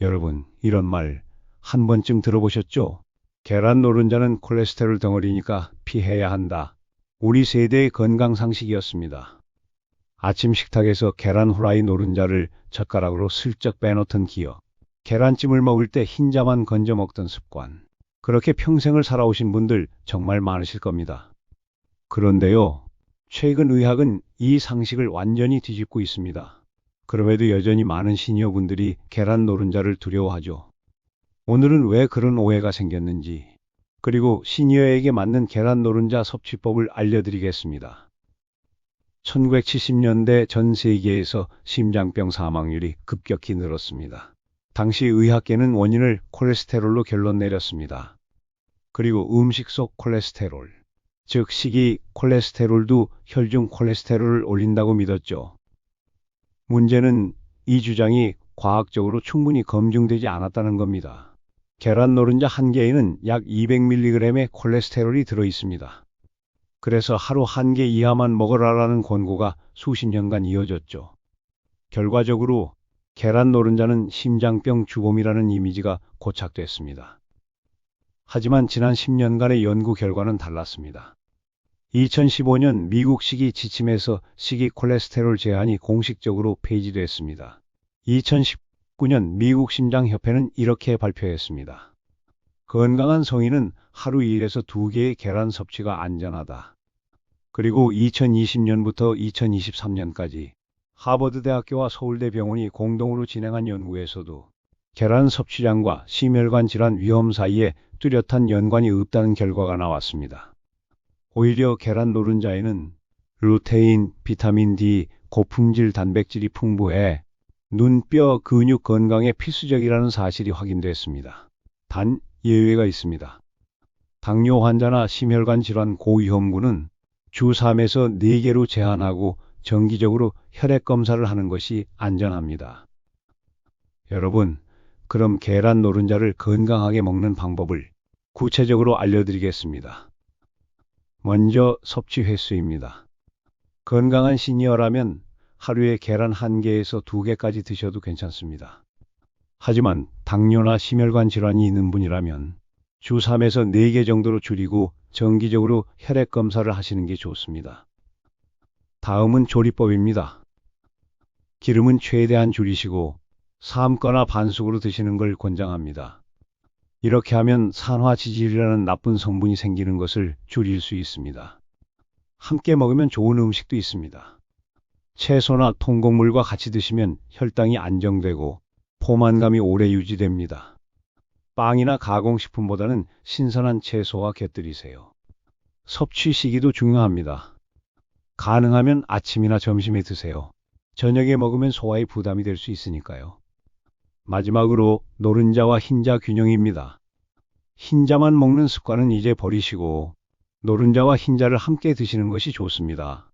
여러분, 이런 말 한 번쯤 들어보셨죠? 계란 노른자는 콜레스테롤 덩어리니까 피해야 한다. 우리 세대의 건강 상식이었습니다. 아침 식탁에서 계란 후라이 노른자를 젓가락으로 슬쩍 빼놓던 기억. 계란찜을 먹을 때 흰자만 건져 먹던 습관. 그렇게 평생을 살아오신 분들 정말 많으실 겁니다. 그런데요, 최근 의학은 이 상식을 완전히 뒤집고 있습니다. 그럼에도 여전히 많은 시니어 분들이 계란 노른자를 두려워하죠. 오늘은 왜 그런 오해가 생겼는지, 그리고 시니어에게 맞는 계란 노른자 섭취법을 알려드리겠습니다. 1970년대 전 세계에서 심장병 사망률이 급격히 늘었습니다. 당시 의학계는 원인을 콜레스테롤로 결론 내렸습니다. 그리고 음식 속 콜레스테롤, 즉 식이 콜레스테롤도 혈중 콜레스테롤을 올린다고 믿었죠. 문제는 이 주장이 과학적으로 충분히 검증되지 않았다는 겁니다. 계란 노른자 한 개에는 약 200mg의 콜레스테롤이 들어 있습니다. 그래서 하루 한 개 이하만 먹으라라는 권고가 수십 년간 이어졌죠. 결과적으로 계란 노른자는 심장병 주범이라는 이미지가 고착됐습니다. 하지만 지난 10년간의 연구 결과는 달랐습니다. 2015년 미국 식이 지침에서 식이 콜레스테롤 제한이 공식적으로 폐지됐습니다. 2019년 미국 심장협회는 이렇게 발표했습니다. 건강한 성인은 하루 1에서 2개의 계란 섭취가 안전하다. 그리고 2020년부터 2023년까지 하버드 대학교와 서울대 병원이 공동으로 진행한 연구에서도 계란 섭취량과 심혈관 질환 위험 사이에 뚜렷한 연관이 없다는 결과가 나왔습니다. 오히려 계란 노른자에는 루테인, 비타민 D, 고품질 단백질이 풍부해 눈, 뼈, 근육 건강에 필수적이라는 사실이 확인됐습니다. 단 예외가 있습니다. 당뇨 환자나 심혈관 질환 고위험군은 주 3에서 4개로 제한하고 정기적으로 혈액 검사를 하는 것이 안전합니다. 여러분, 그럼 계란 노른자를 건강하게 먹는 방법을 구체적으로 알려드리겠습니다. 먼저 섭취 횟수입니다. 건강한 시니어라면 하루에 계란 한 개에서 두 개까지 드셔도 괜찮습니다. 하지만 당뇨나 심혈관 질환이 있는 분이라면 주 3에서 4개 정도로 줄이고 정기적으로 혈액 검사를 하시는 게 좋습니다. 다음은 조리법입니다. 기름은 최대한 줄이시고 삶거나 반숙으로 드시는 걸 권장합니다. 이렇게 하면 산화지질이라는 나쁜 성분이 생기는 것을 줄일 수 있습니다. 함께 먹으면 좋은 음식도 있습니다. 채소나 통곡물과 같이 드시면 혈당이 안정되고 포만감이 오래 유지됩니다. 빵이나 가공식품보다는 신선한 채소와 곁들이세요. 섭취 시기도 중요합니다. 가능하면 아침이나 점심에 드세요. 저녁에 먹으면 소화에 부담이 될 수 있으니까요. 마지막으로 노른자와 흰자 균형입니다. 흰자만 먹는 습관은 이제 버리시고 노른자와 흰자를 함께 드시는 것이 좋습니다.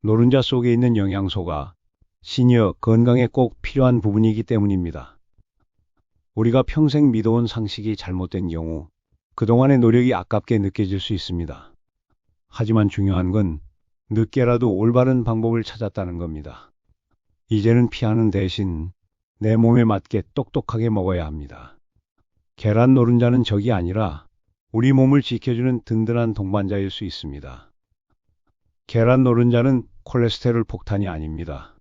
노른자 속에 있는 영양소가 시니어 건강에 꼭 필요한 부분이기 때문입니다. 우리가 평생 믿어온 상식이 잘못된 경우 그동안의 노력이 아깝게 느껴질 수 있습니다. 하지만 중요한 건 늦게라도 올바른 방법을 찾았다는 겁니다. 이제는 피하는 대신 내 몸에 맞게 똑똑하게 먹어야 합니다. 계란 노른자는 적이 아니라 우리 몸을 지켜주는 든든한 동반자일 수 있습니다. 계란 노른자는 콜레스테롤 폭탄이 아닙니다.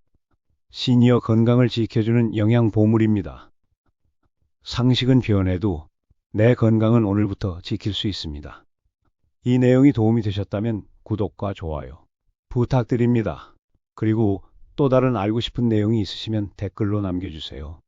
시니어 건강을 지켜주는 영양 보물입니다. 상식은 변해도 내 건강은 오늘부터 지킬 수 있습니다. 이 내용이 도움이 되셨다면 구독과 좋아요 부탁드립니다. 그리고 또 다른 알고 싶은 내용이 있으시면 댓글로 남겨주세요.